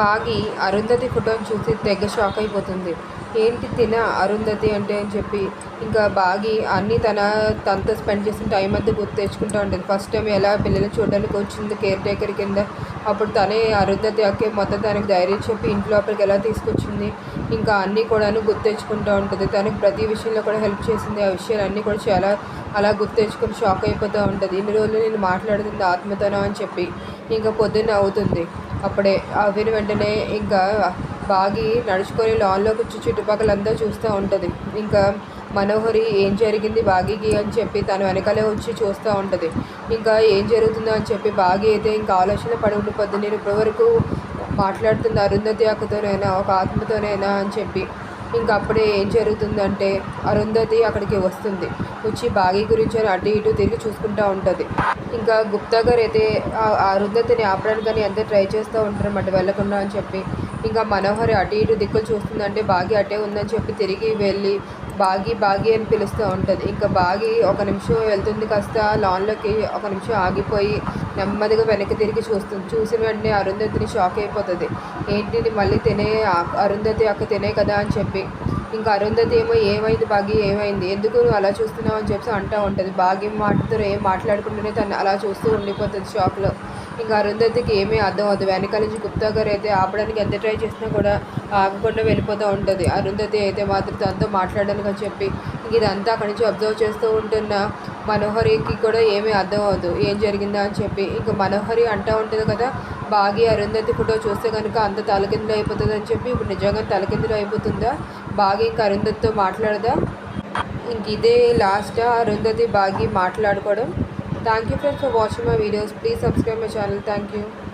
బాగి అరుంధతి ఫోటోని చూసి తెగ షాక్ అయిపోతుంది. ఏంటి తిన అరుంధతి అంటే అని చెప్పి ఇంకా బాగి అన్నీ తన తనతో స్పెండ్ చేసిన టైం అంతా గుర్తు తెచ్చుకుంటూ ఉంటుంది. ఫస్ట్ టైం ఎలా పిల్లల్ని చూడడానికి వచ్చింది కేర్ టేకర్ కింద అప్పుడు తనే అరుంధతి అక్కే మొత్తం తనకి ధైర్యం చెప్పి ఇంటి లోపలికి ఎలా తీసుకొచ్చింది ఇంకా అన్నీ కూడాను గుర్తెచ్చుకుంటూ ఉంటుంది. తనకు ప్రతి విషయంలో కూడా హెల్ప్ చేసింది. ఆ విషయాలన్నీ కూడా చాలా అలా గుర్తెచ్చుకొని షాక్ అయిపోతూ ఉంటుంది. ఇన్ని రోజులు నేను మాట్లాడుతుంది ఆత్మతనం అని చెప్పి ఇంకా పొద్దున్న అవుతుంది. అప్పుడే అవిన వెంటనే ఇంకా బాగి నడుచుకొని లాన్లోకి వచ్చి చుట్టుపక్కలంతా చూస్తూ ఉంటుంది. ఇంకా మనోహరి ఏం జరిగింది బాగికి అని చెప్పి తను వెనకాలే వచ్చి చూస్తూ ఉంటుంది. ఇంకా ఏం జరుగుతుందో అని చెప్పి బాగి అయితే ఇంకా ఆలోచన పడి ఉండిపోద్ది. నేను ఇప్పటివరకు మాట్లాడుతున్న అరుంధతి అక్కతోనైనా ఒక ఆత్మతోనైనా అని చెప్పి. ఇంకా అప్పుడే ఏం జరుగుతుందంటే అరుంధతి అక్కడికి వస్తుంది. వచ్చి బాగీ గురించి అని అటు ఇటు తిరిగి చూసుకుంటూ ఉంటుంది. ఇంకా గుప్తా గారు అయితే అరుంధతిని ఆపడానికి ఎంత ట్రై చేస్తూ ఉంటారన్నమాట వెళ్ళకుండా అని చెప్పి. ఇంకా మనోహరి అటు ఇటు దిక్కులు చూస్తుందంటే బాగి అటే ఉందని చెప్పి తిరిగి వెళ్ళి బాగి బాగి అని పిలుస్తూ ఉంటుంది. ఇంకా బాగి ఒక నిమిషం వెళ్తుంది కాస్త లాన్లోకి ఒక నిమిషం ఆగిపోయి నెమ్మదిగా వెనక్కి తిరిగి చూస్తుంది. చూసిన వెంటనే అరుంధతిని షాక్ అయిపోతుంది. ఏంటిది మళ్ళీ తినే అరుంధతి అక్క తినే కదా? అని చెప్పి. ఇంకా అరుంధతి ఏమో ఏమైంది బాగి? ఏమైంది? ఎందుకు నువ్వు అలా చూస్తున్నావు? అని చెప్పి అంటూ ఉంటుంది. బాగి మాటతో ఏం మాట్లాడుకుంటూనే తను అలా చూస్తూ ఉండిపోతుంది షాక్లో ఇంకా అరుంధతికి ఏమీ అర్థం అవుతుంది. వెనకాల నుంచి గుప్తా గారు అయితే ఆపడానికి ఎంత ట్రై చేసినా కూడా ఆగకుండా వెళ్ళిపోతూ ఉంటుంది. అరుంధతి అయితే మాత్రం తనతో మాట్లాడడానికి అని చెప్పి ఇదంతా అక్కడి నుంచి అబ్జర్వ్ చేస్తూ ఉంటున్న మనోహరికి కూడా ఏమీ అర్థం అవ్వదు ఏం జరిగిందా అని చెప్పి ఇంకా మనోహరి అంటూ ఉంటుంది కదా బాగి అరుంధతి ఫోటో చూస్తే కనుక అంత తలకిందులు అయిపోతుంది అని చెప్పి ఇప్పుడు నిజంగా తలకిందులు అయిపోతుందా? బాగి ఇంకా అరుంధతితో మాట్లాడదా? ఇంక ఇదే లాస్ట్ అరుంధతి బాగి మాట్లాడుకోవడం. Thank you friends for watching my videos. Please subscribe my channel. Thank you.